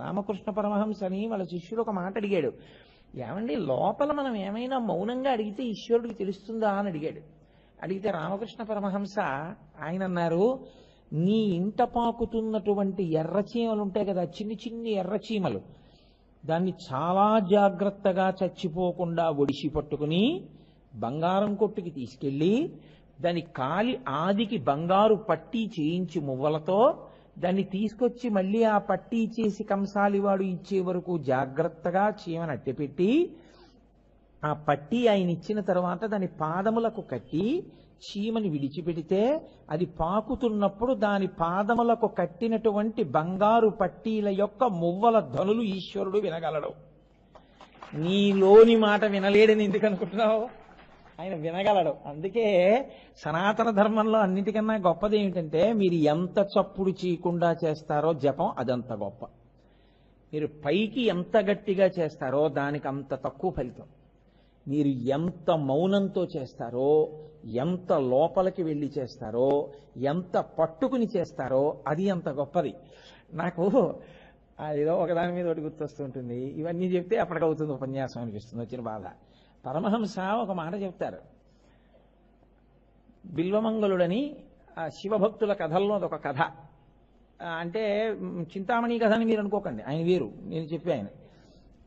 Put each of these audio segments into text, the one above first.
రామకృష్ణ పరమహంసని వాళ్ళ శిష్యుడు ఒక మాట అడిగాడు. ఏమండి లోపల మనం ఏమైనా మౌనంగా అడిగితే ఈశ్వరుడికి తెలుస్తుందా అని అడిగాడు. అడిగితే రామకృష్ణ పరమహంస ఆయన అన్నారు నీ ఇంట పాకుతున్నటువంటి ఎర్రచీమలు ఉంటాయి కదా చిన్ని చిన్ని ఎర్రచీమలు దాన్ని చాలా జాగ్రత్తగా చచ్చిపోకుండా ఒడిసి పట్టుకుని బంగారం కొట్టుకి తీసుకెళ్ళి దాని కాలి ఆదికి బంగారు పట్టి చేయించి మువ్వలతో దాన్ని తీసుకొచ్చి మళ్ళీ ఆ పట్టీ చేసి కంసాలివాడు ఇచ్చే వరకు జాగ్రత్తగా చీమను అట్టెపెట్టి ఆ పట్టీ ఆయన ఇచ్చిన తర్వాత దాని పాదములకు కట్టి చీమని విడిచిపెడితే అది పాకుతున్నప్పుడు దాని పాదములకు కట్టినటువంటి బంగారు పట్టీల యొక్క మువ్వల ధనులు ఈశ్వరుడు వినగలడు. నీలోని మాట వినలేడని ఎందుకు అనుకుంటున్నావు? ఆయన వినగలడు. అందుకే సనాతన ధర్మంలో అన్నిటికన్నా గొప్పది ఏమిటంటే మీరు ఎంత చప్పుడు చేయకుండా చేస్తారో జపం అదంత గొప్ప. మీరు పైకి ఎంత గట్టిగా చేస్తారో దానికి అంత తక్కువ ఫలితం. మీరు ఎంత మౌనంతో చేస్తారో ఎంత లోపలికి వెళ్ళి చేస్తారో ఎంత పట్టుకుని చేస్తారో అది అంత గొప్పది. నాకు ఏదో ఒకదాని మీద ఒకటి గుర్తొస్తుంటుంది ఇవన్నీ చెప్తే అప్పటికవుతుంది ఉపన్యాసం అనిపిస్తుంది. వచ్చిన బాధ. పరమహంస ఒక మాట చెప్తారు. బిల్వమంగళుడని ఆ శివభక్తుల కథల్లో అదొక కథ. అంటే చింతామణి కథ అని మీరు అనుకోకండి. ఆయన వేరు. నేను చెప్పి ఆయన.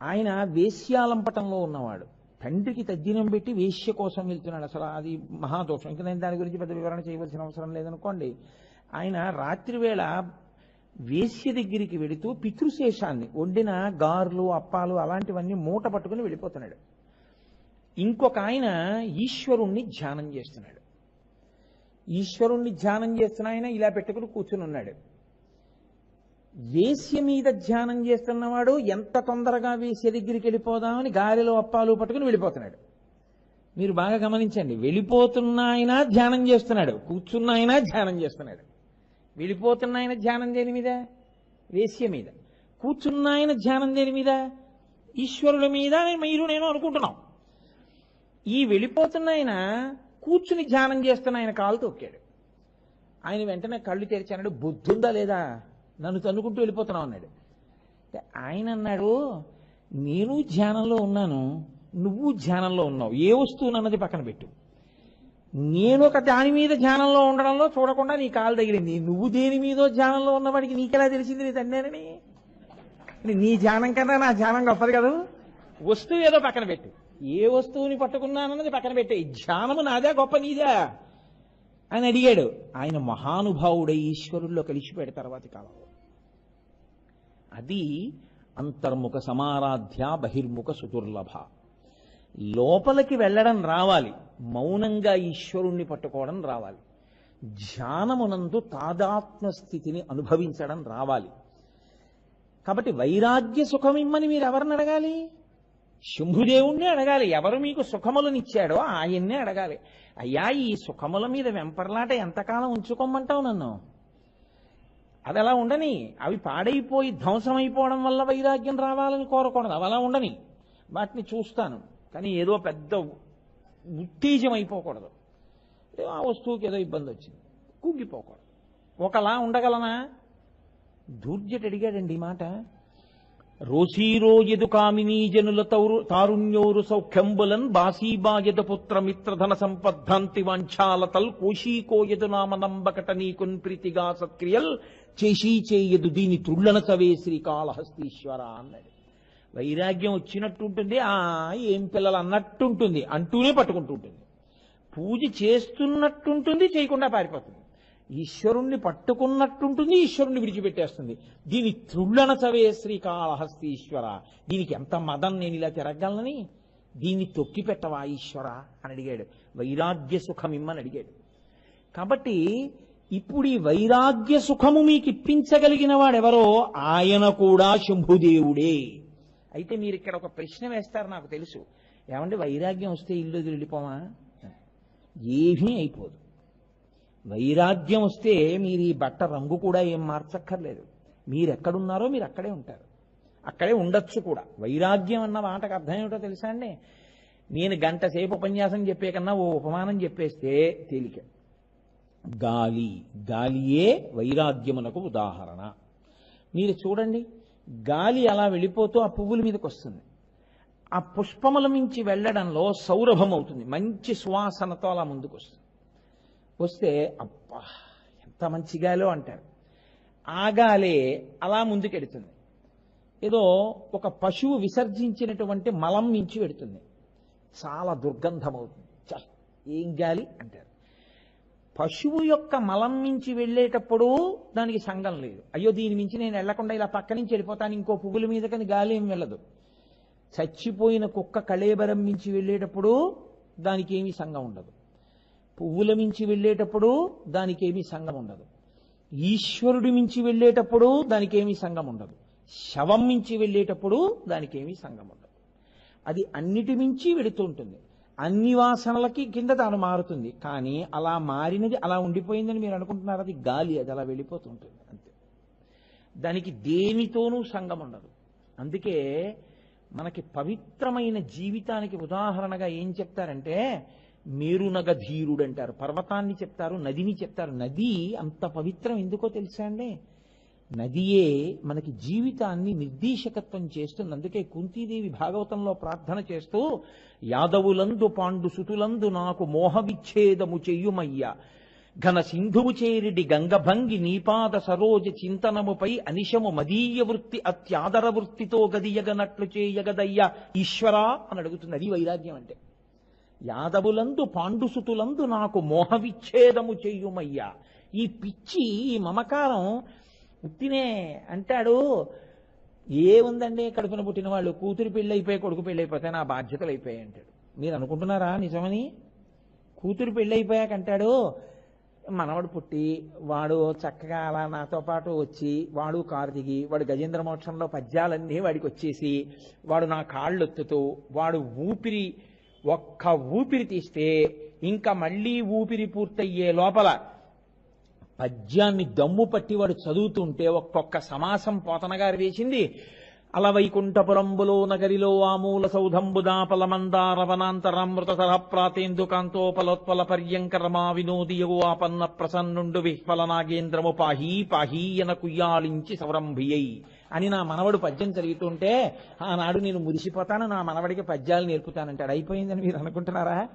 ఆయన వేశ్యాలంపటంలో ఉన్నవాడు. తండ్రికి తజ్జినం పెట్టి వేశ్య కోసం వెళ్తున్నాడు. అసలు అది మహాదోషం. ఇంకా నేను దాని గురించి పెద్ద వివరణ చేయవలసిన అవసరం లేదనుకోండి. ఆయన రాత్రివేళ వేశ్య దగ్గరికి వెళుతూ పితృశేషాన్ని వండిన గార్లు అప్పాలు అలాంటివన్నీ మూట పట్టుకుని వెళ్ళిపోతున్నాడు. ఇంకొక ఆయన ఈశ్వరుణ్ణి ధ్యానం చేస్తున్నాడు. ఈశ్వరుణ్ణి ధ్యానం చేస్తున్న ఆయన ఇలా పెట్టుకుని కూర్చుని ఉన్నాడు. వేశ్య మీద ధ్యానం చేస్తున్నవాడు ఎంత తొందరగా వేశ్య దగ్గరికి వెళ్ళిపోదామని గాలిలో అప్పాలు పట్టుకుని వెళ్ళిపోతున్నాడు. మీరు బాగా గమనించండి వెళ్ళిపోతున్న ఆయన ధ్యానం చేస్తున్నాడు కూర్చున్న ఆయన ధ్యానం చేస్తున్నాడు. వెళ్ళిపోతున్న ఆయన ధ్యానం దేని మీద? వేశ్య మీద. కూర్చున్న ఆయన ధ్యానం దేని మీద? ఈశ్వరుల మీద మీరు నేను అనుకుంటున్నాం. ఈ వెళ్ళిపోతున్న ఆయన కూర్చుని ధ్యానం చేస్తున్న ఆయన కాలు తొక్కాడు. ఆయన వెంటనే కళ్ళు తెరిచాడు బుద్ధుందా లేదా? నన్ను తన్నుకుంటూ వెళ్ళిపోతున్నావు అన్నాడు. ఆయన అన్నాడు నేను ధ్యానంలో ఉన్నాను నువ్వు ధ్యానంలో ఉన్నావు. ఏ వస్తువు అన్నది పక్కన పెట్టు. నేను ఒక దాని మీద ధ్యానంలో ఉండడంలో చూడకుండా నీ కాలు తగిలింది. నువ్వు దేని మీదో ధ్యానంలో ఉన్నవాడికి నీకెలా తెలిసింది నీ తండ్రిని? నీ ధ్యానం కన్నా నా ధ్యానం గొప్పది కదా? వస్తువు ఏదో పక్కన పెట్టు. ఏ వస్తువుని పట్టుకున్నానన్నది పక్కన పెట్టే ధ్యానము నాదే గొప్ప నీదా? అని అడిగాడు. ఆయన మహానుభావుడై ఈశ్వరుల్లో కలిసిపోయాడు తర్వాతి కాలంలో. అది అంతర్ముఖ సమారాధ్య బహిర్ముఖ సుదుర్లభ. లోపలికి వెళ్ళడం రావాలి. మౌనంగా ఈశ్వరుణ్ణి పట్టుకోవడం రావాలి. ధ్యానమునందు తాదాత్మ స్థితిని అనుభవించడం రావాలి. కాబట్టి వైరాగ్య సుఖమిమ్మని మీరు ఎవరిని అడగాలి? శంభుదేవుణ్ణి అడగాలి. ఎవరు మీకు సుఖములనిచ్చాడో ఆయన్నే అడగాలి. అయ్యా ఈ సుఖముల మీద వెంపర్లాట ఎంతకాలం ఉంచుకోమంటావు నన్ను? అది అలా ఉండని. అవి పాడైపోయి ధ్వంసమైపోవడం వల్ల వైరాగ్యం రావాలని కోరకూడదు. అవి అలా ఉండని. వాటిని చూస్తాను. కానీ ఏదో పెద్ద ఉత్తేజం అయిపోకూడదు ఆ వస్తువుకి ఏదో ఇబ్బంది వచ్చింది. కుంగిపోకూడదు. ఒకలా ఉండగలనా? దూర్జటి అడిగాడండి ఈ మాట. రోసీరోయదు కామినీ జనుల తౌరు తారుణ్యోరు సౌఖ్యంబులన్ బాసీబాయద పుత్ర మిత్రధన సంపద్ధాంతి వాంఛాలతల్ కోశీకోయదు నామ నంబకట నీకున్ ప్రీతిగా సత్క్రియల్ చేషీ చేయదు దీని తుళ్ళన చవే శ్రీకాళహస్తీశ్వర అన్నాడు వైరాగ్యం వచ్చినట్టుంటుంది ఆ ఏం పిల్లలు అన్నట్టుంటుంది అంటూనే పట్టుకుంటుంటుంది. పూజ చేస్తున్నట్టుంటుంది చేయకుండా పారిపోతుంది. ఈశ్వరుణ్ణి పట్టుకున్నట్టుంటుంది ఈశ్వరుణ్ణి విడిచిపెట్టేస్తుంది. దీని త్రుళ్ళన చవే శ్రీకాళహస్తీశ్వర. దీనికి ఎంత మదం నేను ఇలా తిరగలనని దీన్ని తొక్కి పెట్టవా ఈశ్వర? అని అడిగాడు. వైరాగ్య సుఖమిమ్మని అడిగాడు. కాబట్టి ఇప్పుడు ఈ వైరాగ్య సుఖము మీకు ఇప్పించగలిగిన వాడెవరో ఆయన కూడా శంభుదేవుడే. అయితే మీరు ఇక్కడ ఒక ప్రశ్న వేస్తారు నాకు తెలుసు. ఏమంటే వైరాగ్యం వస్తే ఇల్లు వదిలి వెళ్ళిపోమా ఏమీ అయిపోదు. వైరాగ్యం వస్తే మీరు ఈ బట్ట రంగు కూడా ఏం మార్చక్కర్లేదు. మీరు ఎక్కడున్నారో మీరు అక్కడే ఉంటారు. అక్కడే ఉండొచ్చు కూడా. వైరాగ్యం అన్న మాటకు అర్థం ఏమిటో తెలుసా అండి? నేను గంట సేపు ఉపన్యాసం చెప్పే కన్నా ఓ ఉపమానం చెప్పేస్తే తేలిక. గాలి. గాలియే వైరాగ్యమునకు ఉదాహరణ. మీరు చూడండి గాలి అలా వెళ్ళిపోతూ ఆ పువ్వుల మీదకి వస్తుంది ఆ పుష్పముల మించి వెళ్ళడంలో సౌరభం అవుతుంది. మంచి సువాసనతో అలా ముందుకు వస్తుంది వస్తే అబ్బా ఎంత మంచి గాలో అంటారు. ఆగాలే అలా ముందుకెడుతుంది. ఏదో ఒక పశువు విసర్జించినటువంటి మలం మించి పెడుతుంది. చాలా దుర్గంధం అవుతుంది చ ఏం గాలి అంటారు. పశువు యొక్క మలం మించి వెళ్ళేటప్పుడు దానికి సంఘం లేదు. అయ్యో దీని మించి నేను వెళ్ళకుండా ఇలా పక్క నుంచి వెళ్ళిపోతాను ఇంకో పువ్వుల మీద కానీ గాలి ఏం వెళ్ళదు. చచ్చిపోయిన కుక్క కళేబరం మించి వెళ్ళేటప్పుడు దానికి ఏమీ సంఘం ఉండదు. పువ్వుల మించి వెళ్ళేటప్పుడు దానికేమీ సంగం ఉండదు. ఈశ్వరుడి మించి వెళ్ళేటప్పుడు దానికేమీ సంగం ఉండదు. శవం మించి వెళ్ళేటప్పుడు దానికేమీ సంగం ఉండదు. అది అన్నిటి మించి వెళుతూ ఉంటుంది. అన్ని వాసనలకి కింద తాను మారుతుంది. కానీ అలా మారినది అలా ఉండిపోయిందని మీరు అనుకుంటున్నారు? అది గాలి అది అలా వెళ్ళిపోతూ ఉంటుంది అంతే. దానికి దేనితోనూ సంగం ఉండదు. అందుకే మనకి పవిత్రమైన జీవితానికి ఉదాహరణగా ఏం చెప్తారంటే మేరునగ ధీరుడు అంటారు పర్వతాన్ని చెప్తారు నదిని చెప్తారు. నది అంత పవిత్రం ఎందుకో తెలుసా అండి? నదియే మనకి జీవితాన్ని నిర్దేశకత్వం చేస్తుంది. అందుకే కుంతీదేవి భాగవతంలో ప్రార్థన చేస్తూ యాదవులందు పాండు సుతులందు నాకు మోహ విచ్ఛేదము చెయ్యుమయ్య ఘన సింధువు చేరిడి గంగభంగి నీపాద సరోజ చింతనముపై అనిశము మదీయ వృత్తి అత్యాదర వృత్తితో గదియగనట్లు చేయగదయ్యా. ఈశ్వరా అని అడుగుతుంది. అది వైరాగ్యం అంటే. యాదవులందు పాండుసుతులందు నాకు మోహవిచ్ఛేదము చెయ్యుమయ్యా ఈ పిచ్చి ఈ మమకారం ఉత్తినే అంటాడు ఏముందండి కడుపున పుట్టిన వాళ్ళు? కూతురు పెళ్ళైపోయి కొడుకు పెళ్ళైపోతే నా బాధ్యతలు అయిపోయాయి అంటాడు. మీరు అనుకుంటున్నారా నిజమని? కూతురు పెళ్ళైపోయాక అంటాడు మనవడు పుట్టి వాడు చక్కగా అలా నాతో పాటు వచ్చి వాడు కారు దిగి వాడు గజేంద్ర మోక్షంలో పద్యాలన్నీ వాడికి వచ్చేసి వాడు నా కాళ్ళు ఒత్తుతూ వాడు ఊపిరి ఒక్క ఊపిరి తీస్తే ఇంకా మళ్ళీ ఊపిరి పూర్తయ్యే లోపల పద్యాన్ని దమ్ము పట్టి వాడు చదువుతుంటే ఒక్కొక్క సమాసం పోతనగారు వేసింది. అలవైకుంఠపురంబులో నగరిలో ఆమూల సౌధంబుదాపల మందార వనాంతరామృత ప్రాతేందు కాంతోపలోత్పల పర్యంకరమా వినోదియగు ఆపన్న ప్రసన్నుండు విహ్వల నాగేంద్రము పాహీ పాహీయన కుయ్యాలించి సవరంభియై. అని నా మనవడు పద్యం చదువుతుంటే ఆనాడు నేను మురిసిపోతాను నా మనవడికి పద్యాలు నేర్పుతానంటాడు. అయిపోయిందని మీరు అనుకుంటున్నారా?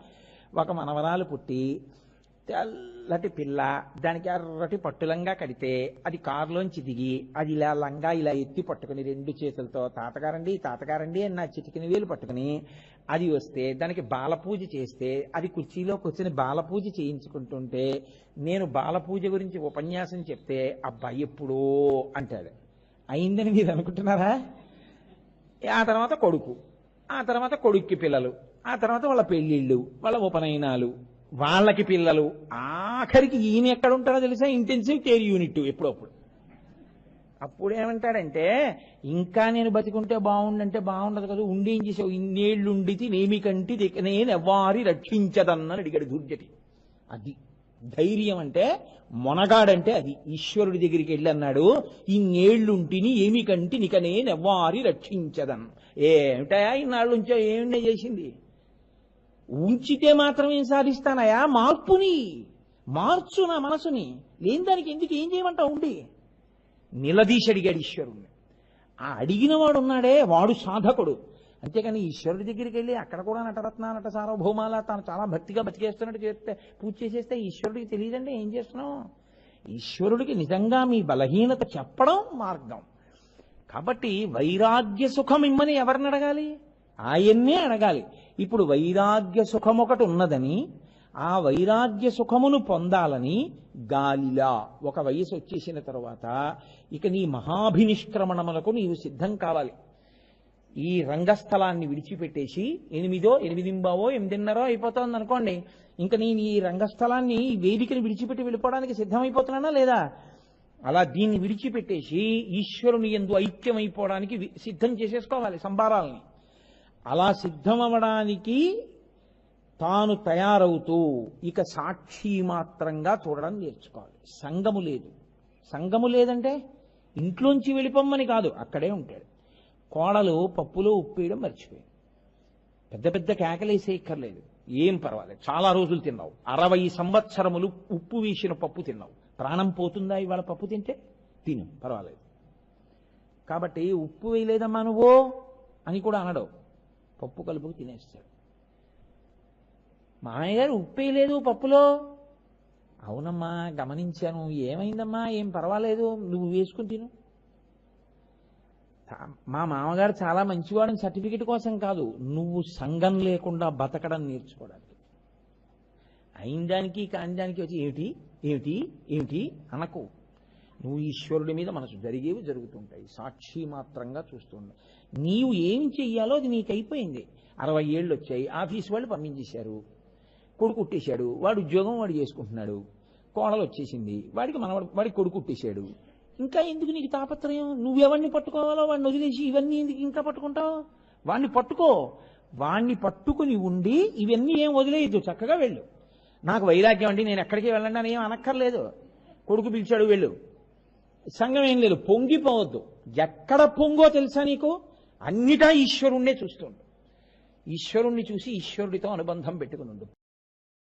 ఒక మనవరాలు పుట్టి తెల్లటి పిల్ల దానికి ఎర్రటి పట్టులంగా కడితే అది కారులోంచి దిగి అది ఇలా లంగా ఇలా ఎత్తి పట్టుకుని రెండు చేతులతో తాతగారండి తాతగారండి అని నా చిటికిన వేలు పట్టుకుని అది వస్తే దానికి బాలపూజ చేస్తే అది కుర్చీలో కూర్చొని బాలపూజ చేయించుకుంటుంటే నేను బాలపూజ గురించి ఉపన్యాసం చెప్తే అబ్బాయి ఎప్పుడో అంటాడు. అయిందని మీరు అనుకుంటున్నారా? ఆ తర్వాత కొడుకు ఆ తర్వాత కొడుక్కి పిల్లలు ఆ తర్వాత వాళ్ళ పెళ్ళిళ్ళు వాళ్ళ ఉపనయనాలు వాళ్ళకి పిల్లలు. ఆఖరికి ఈయన ఎక్కడ ఉంటాడో తెలుసా? ఇంటెన్సివ్ కేర్ యూనిట్ ఎప్పుడప్పుడు. అప్పుడు ఏమంటాడంటే ఇంకా నేను బతికుంటే బాగుండంటే బాగుండదు కదా ఉండి ఏం చేసావు? ఇన్నేళ్ళుండితి నేమి కంటి నేను ఎవ్వారి రక్షించదన్నని అడిగాడు దుర్జటి. అది. ధైర్యం అంటే మొనగాడంటే అది. ఈశ్వరుడి దగ్గరికి వెళ్ళి అన్నాడు ఇన్నేళ్ళుంటిని ఏమి కంటి నికనే నెవ్వారి రక్షించదన్ ఏమిటయా ఇన్నాళ్ళు ఉంచో చేసింది? ఉంచితే మాత్రం ఏం సాధిస్తానయా మార్పుని మార్చు నా మనసుని. లేని దానికి ఎందుకు ఏం చేయమంటావు ఉండి? నిలదీసి అడిగాడు ఈశ్వరుణ్ణి. ఆ అడిగిన వాడున్నాడే వాడు సాధకుడు. అంతేకాని ఈశ్వరుడి దగ్గరికి వెళ్ళి అక్కడ కూడా నటరత్న నట సార్వభౌమాల తాను చాలా భక్తిగా బతికేస్తున్నట్టు చేస్తే పూజ చేసేస్తే ఈశ్వరుడికి తెలియదండి ఏం చేస్తున్నావు? ఈశ్వరుడికి నిజంగా మీ బలహీనత చెప్పడం మార్గం. కాబట్టి వైరాగ్య సుఖం ఇమ్మని ఎవరిని అడగాలి? ఆయన్నే అడగాలి. ఇప్పుడు వైరాగ్య సుఖం ఒకటి ఉన్నదని ఆ వైరాగ్య సుఖమును పొందాలని గాలిలా ఒక వయసు వచ్చేసిన తరువాత ఇక నీ మహాభినిష్క్రమణములకు నీవు సిద్ధం కావాలి. ఈ రంగస్థలాన్ని విడిచిపెట్టేసి ఎనిమిదో ఎనిమిదింబావో ఎనిమిదిన్నరో అయిపోతుంది అనుకోండి ఇంకా నేను ఈ రంగస్థలాన్ని ఈ వేదికని విడిచిపెట్టి వెళ్ళిపోవడానికి సిద్ధమైపోతున్నానా లేదా? అలా దీన్ని విడిచిపెట్టేసి ఈశ్వరుని ఎందు ఐక్యమైపోవడానికి వి- సిద్ధం చేసేసుకోవాలి సంభారాలని. అలా సిద్ధమవడానికి తాను తయారవుతూ ఇక సాక్షి మాత్రంగా చూడడం నేర్చుకోవాలి. సంగము లేదు. సంగము లేదంటే ఇంట్లోంచి వెళ్ళిపోమ్మని కాదు అక్కడే ఉంటాడు. కోడలు పప్పులో ఉప్పేయడం మర్చిపోయింది పెద్ద పెద్ద కేకలేసే ఇక్కర్లేదు ఏం పర్వాలేదు. చాలా రోజులు తిన్నావు. అరవై సంవత్సరములు ఉప్పు వేసిన పప్పు తిన్నావు. ప్రాణం పోతుందా ఇవాళ పప్పు తింటే? తిను. పర్వాలేదు. కాబట్టి ఉప్పు వేయలేదమ్మా నువ్వు అని కూడా అనడు. పప్పు కలుపుకు తినేస్తాడు. మా గారు ఉప్పు వేయలేదు పప్పులో. అవునమ్మా గమనించాను. ఏమైందమ్మా? ఏం పర్వాలేదు. నువ్వు వేసుకుని తిను. మా మామగారు చాలా మంచివాడని సర్టిఫికెట్ కోసం కాదు. నువ్వు సంఘం లేకుండా బతకడం నేర్చుకోవడానికి. అయిన దానికి కాని దానికి వచ్చి ఏమిటి? ఏమిటి? ఏమిటి? అనకు. నువ్వు ఈశ్వరుడి మీద మనసు జరిగేవి జరుగుతుంటాయి. సాక్షి మాత్రంగా చూస్తుండే. నీవు ఏం చెయ్యాలో అది నీకు అయిపోయింది అరవై ఏళ్ళు వచ్చాయి. ఆఫీస్ వాళ్ళు పంపించేశారు. కొడుకు కుట్టేశాడు వాడు ఉద్యోగం వాడు చేసుకుంటున్నాడు. కోడలు వచ్చేసింది. వాడికి మనవాడు వాడికి కొడుకు కుట్టేశాడు ఇంకా ఎందుకు నీకు తాపత్రయం? నువ్వెవరిని పట్టుకోవాలో? వాడిని వదిలేసి ఇవన్నీ ఎందుకు ఇంకా పట్టుకుంటావు? వాణ్ణి పట్టుకో. వాణ్ణి పట్టుకుని ఉండి ఇవన్నీ ఏం వదిలేయద్దు. చక్కగా వెళ్ళు. నాకు వైరాగ్యం అండి. నేను ఎక్కడికి వెళ్ళండి అని ఏం అనక్కర్లేదు. కొడుకు పిలిచాడు వెళ్ళు. సంఘం ఏం లేదు. పొంగిపోవద్దు. ఎక్కడ పొంగో తెలుసా నీకు? అన్నిటా ఈశ్వరుణ్ణే చూస్తుండు ఈశ్వరుణ్ణి చూసి ఈశ్వరుడితో అనుబంధం పెట్టుకుని ఉండు.